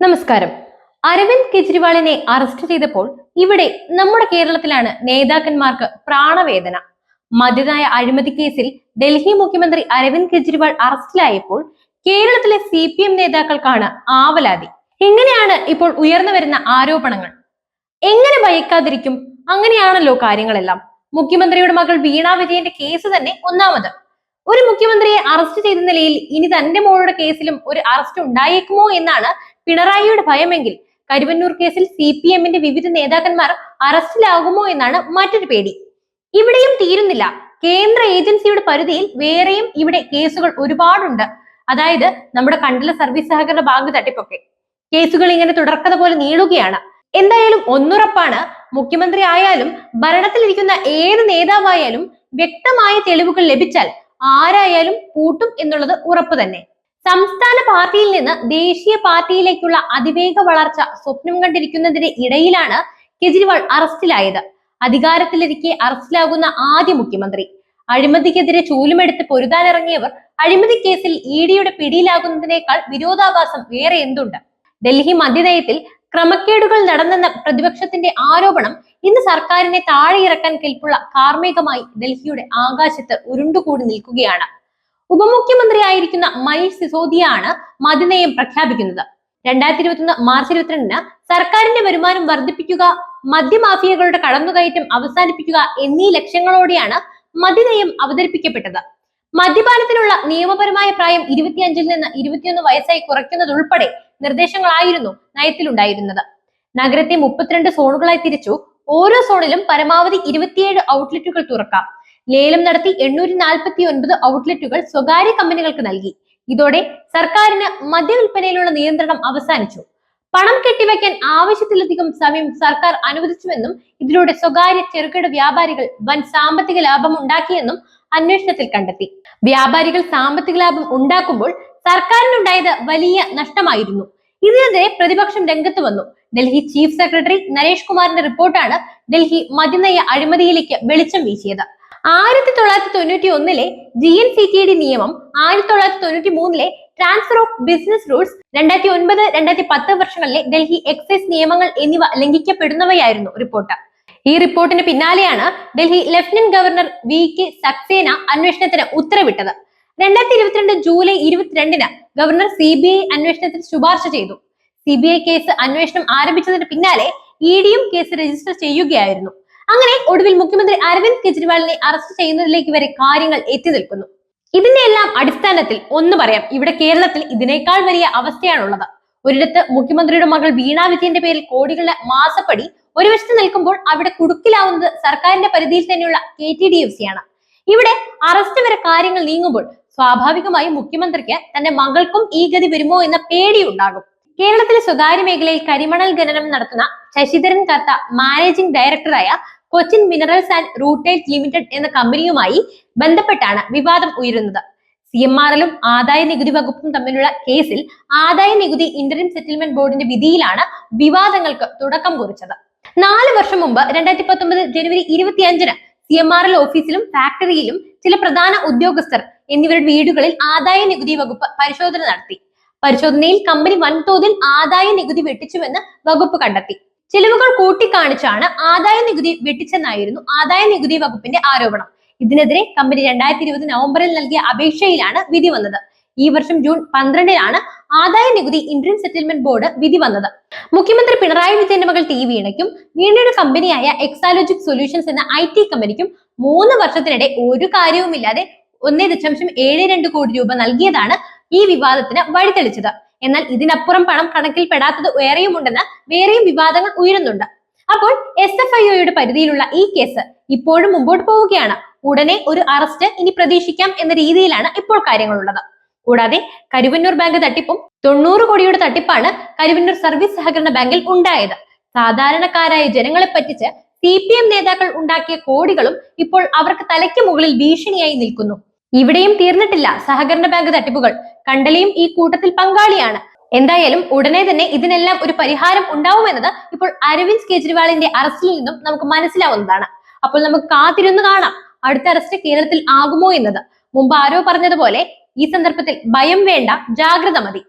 നമസ്കാരം. അരവിന്ദ് കെജ്രിവാളിനെ അറസ്റ്റ് ചെയ്തപ്പോൾ ഇവിടെ നമ്മുടെ കേരളത്തിലാണ് നേതാക്കന്മാർക്ക് പ്രാണവേദന. മദ്യനായ അഴിമതി കേസിൽ ഡൽഹി മുഖ്യമന്ത്രി അരവിന്ദ് കെജ്രിവാൾ അറസ്റ്റിലായപ്പോൾ കേരളത്തിലെ സി പി എം നേതാക്കൾക്കാണ് ആവലാതി. ഇങ്ങനെയാണ് ഇപ്പോൾ ഉയർന്നു വരുന്ന ആരോപണങ്ങൾ? എങ്ങനെ ഭയക്കാതിരിക്കും? അങ്ങനെയാണല്ലോ കാര്യങ്ങളെല്ലാം. മുഖ്യമന്ത്രിയുടെ മകൾ വീണ വിജയന്റെ കേസ് തന്നെ ഒന്നാമത്. ഒരു മുഖ്യമന്ത്രിയെ അറസ്റ്റ് ചെയ്ത നിലയിൽ ഇനി തന്റെ മോളുടെ കേസിലും ഒരു അറസ്റ്റ് ഉണ്ടായേക്കുമോ എന്നാണ് പിണറായിയുടെ ഭയമെങ്കിൽ കരുവന്നൂർ കേസിൽ സി പി എമ്മിന്റെ വിവിധ നേതാക്കന്മാർ അറസ്റ്റിലാകുമോ എന്നാണ് മറ്റൊരു പേടി. ഇവിടെയും തീരുന്നില്ല. കേന്ദ്ര ഏജൻസിയുടെ പരിധിയിൽ വേറെയും ഇവിടെ കേസുകൾ ഒരുപാടുണ്ട്. അതായത് നമ്മുടെ കണ്ടല സർവീസ് സഹകരണ ബാങ്ക് തട്ടിപ്പൊക്കെ. കേസുകൾ ഇങ്ങനെ തുടർക്കത പോലെ നീളുകയാണ്. എന്തായാലും ഒന്നുറപ്പാണ് മുഖ്യമന്ത്രി ആയാലും ഭരണത്തിലിരിക്കുന്ന ഏത് നേതാവായാലും വ്യക്തമായ തെളിവുകൾ ലഭിച്ചാൽ ആരായാലും പൂട്ടും എന്നുള്ളത് ഉറപ്പ് തന്നെ. സംസ്ഥാന പാർട്ടിയിൽ നിന്ന് ദേശീയ പാർട്ടിയിലേക്കുള്ള അതിവേഗ വളർച്ച സ്വപ്നം കണ്ടിരിക്കുന്നതിന് ഇടയിലാണ് കെജ്രിവാൾ അറസ്റ്റിലായത്. അധികാരത്തിലിരിക്കെ അറസ്റ്റിലാകുന്ന ആദ്യ മുഖ്യമന്ത്രി. അഴിമതിക്കെതിരെ ചൂലുമെടുത്ത് പൊരുതാനിറങ്ങിയവർ അഴിമതി കേസിൽ ഇ ഡിയുടെ പിടിയിലാകുന്നതിനേക്കാൾ വിരോധാഭാസം വേറെ എന്തുണ്ട്? ഡൽഹി മദ്യനയത്തിൽ ക്രമക്കേടുകൾ നടന്നെന്ന പ്രതിപക്ഷത്തിന്റെ ആരോപണം ഇന്ന് സർക്കാരിനെ താഴെ ഇറക്കാൻ കെൽപ്പുള്ള കാർമ്മികമായി ഡൽഹിയുടെ ആകാശത്ത് ഉരുണ്ടുകൂടി നിൽക്കുകയാണ്. ഉപമുഖ്യമന്ത്രിയായിരിക്കുന്ന മനീഷ് സിസോദിയാണ് മതിനയം പ്രഖ്യാപിക്കുന്നത്. രണ്ടായിരത്തി ഇരുപത്തിയൊന്ന് മാർച്ച് ഇരുപത്തിരണ്ടിന് സർക്കാരിന്റെ വരുമാനം വർദ്ധിപ്പിക്കുക മദ്യമാഫിയകളുടെ കടന്നുകയറ്റം അവസാനിപ്പിക്കുക എന്നീ ലക്ഷ്യങ്ങളോടെയാണ് മതിനയം അവതരിപ്പിക്കപ്പെട്ടത്. മദ്യപാനത്തിനുള്ള നിയമപരമായ പ്രായം ഇരുപത്തിയഞ്ചിൽ നിന്ന് ഇരുപത്തിയൊന്ന് വയസ്സായി കുറയ്ക്കുന്നതുൾപ്പെടെ നിർദ്ദേശങ്ങളായിരുന്നു നയത്തിലുണ്ടായിരുന്നത്. നഗരത്തെ മുപ്പത്തിരണ്ട് സോണുകളായി തിരിച്ചു ഓരോ സോണിലും പരമാവധി ഇരുപത്തിയേഴ് ഔട്ട്ലെറ്റുകൾ തുറക്കാം. ലേലം നടത്തി എണ്ണൂറ്റി നാൽപ്പത്തി ഒൻപത് ഔട്ട്ലെറ്റുകൾ സ്വകാര്യ കമ്പനികൾക്ക് നൽകി. ഇതോടെ സർക്കാരിന് മദ്യവിൽപ്പനയിലുള്ള നിയന്ത്രണം അവസാനിച്ചു. പണം കെട്ടിവെക്കാൻ ആവശ്യത്തിലധികം സമയം സർക്കാർ അനുവദിച്ചുവെന്നും ഇതിലൂടെ സ്വകാര്യ ചെറുകിട വ്യാപാരികൾ വൻ സാമ്പത്തിക ലാഭം ഉണ്ടാക്കിയെന്നും അന്വേഷണത്തിൽ കണ്ടെത്തി. വ്യാപാരികൾ സാമ്പത്തിക ലാഭം ഉണ്ടാക്കുമ്പോൾ സർക്കാരിനുണ്ടായത് വലിയ നഷ്ടമായിരുന്നു. ഇതിനെതിരെ പ്രതിപക്ഷം രംഗത്ത് വന്നു. ഡൽഹി ചീഫ് സെക്രട്ടറി നരേഷ് കുമാറിന്റെ റിപ്പോർട്ടാണ് ഡൽഹി മദ്യനയ അഴിമതിയിലേക്ക് വെളിച്ചം വീശിയത്. ആയിരത്തി തൊള്ളായിരത്തി തൊണ്ണൂറ്റി ഒന്നിലെ G N C T D നിയമം ആയിരത്തി തൊള്ളായിരത്തി തൊണ്ണൂറ്റി മൂന്നിലെ ട്രാൻസ്ഫർ ഓഫ് ബിസിനസ് റൂൾസ് രണ്ടായിരത്തി ഒൻപത് രണ്ടായിരത്തി പത്ത് വർഷങ്ങളിലെ ഡൽഹി എക്സൈസ് നിയമങ്ങൾ എന്നിവ ലംഘിക്കപ്പെടുന്നവയായിരുന്നു റിപ്പോർട്ട്. ഈ റിപ്പോർട്ടിന് പിന്നാലെയാണ് Delhi lieutenant governor V K Saxena അന്വേഷണത്തിന് ഉത്തരവിട്ടത്. രണ്ടായിരത്തി ഇരുപത്തിരണ്ട് ജൂലൈ ഇരുപത്തിരണ്ടിന് ഗവർണർ സി ബി ഐ അന്വേഷണത്തിന് ശുപാർശ ചെയ്തു. സി ബി ഐ കേസ് അന്വേഷണം ആരംഭിച്ചതിന് പിന്നാലെ ഇ ഡിയും കേസ് രജിസ്റ്റർ ചെയ്യുകയായിരുന്നു. അങ്ങനെ ഒടുവിൽ മുഖ്യമന്ത്രി അരവിന്ദ് കെജ്രിവാളിനെ അറസ്റ്റ് ചെയ്യുന്നതിലേക്ക് വരെ കാര്യങ്ങൾ എത്തി നിൽക്കുന്നു. ഇതിന്റെ എല്ലാം അടിസ്ഥാനത്തിൽ ഒന്ന് പറയാം. ഇവിടെ കേരളത്തിൽ ഇതിനേക്കാൾ വലിയ അവസ്ഥയാണുള്ളത്. ഒരിടത്ത് മുഖ്യമന്ത്രിയുടെ മകൾ വീണ വിജയന്റെ പേരിൽ കോടികളുടെ മാസപ്പടി ഒരു വശത്ത് നിൽക്കുമ്പോൾ അവിടെ കുടുക്കിലാവുന്നത് സർക്കാരിന്റെ പരിധിയിൽ തന്നെയുള്ള K T D F C ആണ് ഇവിടെ അറസ്റ്റ് വരെ കാര്യങ്ങൾ നീങ്ങുമ്പോൾ സ്വാഭാവികമായും മുഖ്യമന്ത്രിക്ക് തന്റെ മകൾക്കും ഈ ഗതി വരുമോ എന്ന പേടി ഉണ്ടാകും. കേരളത്തിലെ സ്വകാര്യ മേഖലയിൽ കരിമണൽ ഖനനം നടത്തുന്ന ശശിധരൻ കർത്ത മാനേജിംഗ് ഡയറക്ടറായ Cochin minerals and rutiles limited എന്ന കമ്പനിയുമായി ബന്ധപ്പെട്ടാണ് വിവാദം ഉയരുന്നത്. സി എം ആർ എല്ലും ആദായ നികുതി വകുപ്പും തമ്മിലുള്ള കേസിൽ ആദായ നികുതി ഇന്ററിം സെറ്റിൽമെന്റ് ബോർഡിന്റെ വിധിയിലാണ് വിവാദങ്ങൾക്ക് തുടക്കം കുറിച്ചത്. നാല് വർഷം മുമ്പ് രണ്ടായിരത്തി പത്തൊമ്പത് ജനുവരി ഇരുപത്തിയഞ്ചിന് സി എം ആർ എൽ ഓഫീസിലും ഫാക്ടറിയിലും ചില പ്രധാന ഉദ്യോഗസ്ഥർ എന്നിവരുടെ വീടുകളിൽ ആദായ നികുതി വകുപ്പ് പരിശോധന നടത്തി. പരിശോധനയിൽ കമ്പനി വൻതോതിൽ ആദായ നികുതി വെട്ടിച്ചുവെന്ന് വകുപ്പ് കണ്ടെത്തി. ചിലവുകൾ കൂട്ടിക്കാണിച്ചാണ് ആദായ നികുതി വെട്ടിച്ചെന്നായിരുന്നു ആദായ നികുതി വകുപ്പിന്റെ ആരോപണം. ഇതിനെതിരെ കമ്പനി രണ്ടായിരത്തി ഇരുപത് നവംബറിൽ നൽകിയ അപേക്ഷയിലാണ് വിധി വന്നത്. ഈ വർഷം ജൂൺ പന്ത്രണ്ടിനാണ് ആദായ നികുതി ഇന്ത്യൻ സെറ്റിൽമെന്റ് ബോർഡ് വിധി വന്നത്. മുഖ്യമന്ത്രി പിണറായി വിജയന്റെ മകൾ ടി വീണയ്ക്കും വീണയുടെ കമ്പനിയായ എക്സാലോജിക് സൊല്യൂഷൻസ് എന്ന ഐ ടി കമ്പനിക്കും മൂന്ന് വർഷത്തിനിടെ ഒരു കാര്യവുമില്ലാതെ ഒന്നേ ദശാംശം ഏഴ് രണ്ട് കോടി രൂപ നൽകിയതാണ് ഈ വിവാദത്തിന് വഴിതെളിച്ചത്. എന്നാൽ ഇതിനപ്പുറം പണം കണക്കിൽ പെടാത്തത് വേറെയുമുണ്ടെന്ന് വേറെയും വിവാദങ്ങൾ ഉയരുന്നുണ്ട്. അപ്പോൾ എസ് എഫ് ഐ ഒയുടെ പരിധിയിലുള്ള ഈ കേസ് ഇപ്പോഴും മുമ്പോട്ട് പോവുകയാണ്. ഉടനെ ഒരു അറസ്റ്റ് ഇനി പ്രതീക്ഷിക്കാം എന്ന രീതിയിലാണ് ഇപ്പോൾ കാര്യങ്ങളുള്ളത്. കൂടാതെ കരുവന്നൂർ ബാങ്ക് തട്ടിപ്പും തൊണ്ണൂറ് കോടിയുടെ തട്ടിപ്പാണ് കരുവന്നൂർ സർവീസ് സഹകരണ ബാങ്കിൽ ഉണ്ടായത്. സാധാരണക്കാരായ ജനങ്ങളെ പറ്റിച്ച് സി പി എം നേതാക്കൾ ഉണ്ടാക്കിയ കോടികളും ഇപ്പോൾ അവർക്ക് തലയ്ക്ക് മുകളിൽ ഭീഷണിയായി നിൽക്കുന്നു. ഇവിടെയും തീർന്നിട്ടില്ല സഹകരണ ബാങ്ക് തട്ടിപ്പുകൾ. കണ്ടലയും ഈ കൂട്ടത്തിൽ പങ്കാളിയാണ്. എന്തായാലും ഉടനെ തന്നെ ഇതിനെല്ലാം ഒരു പരിഹാരം ഉണ്ടാവുമെന്നത് ഇപ്പോൾ അരവിന്ദ് കെജ്രിവാളിന്റെ അറസ്റ്റിൽ നിന്നും നമുക്ക് മനസ്സിലാവുന്നതാണ്. അപ്പോൾ നമുക്ക് കാത്തിരുന്ന് കാണാം അടുത്ത അറസ്റ്റ് കേരളത്തിൽ ആകുമോ എന്നത്. മുമ്പ് ആരോ പറഞ്ഞതുപോലെ ഈ സന്ദർഭത്തിൽ ഭയം വേണ്ട ജാഗ്രത മതി.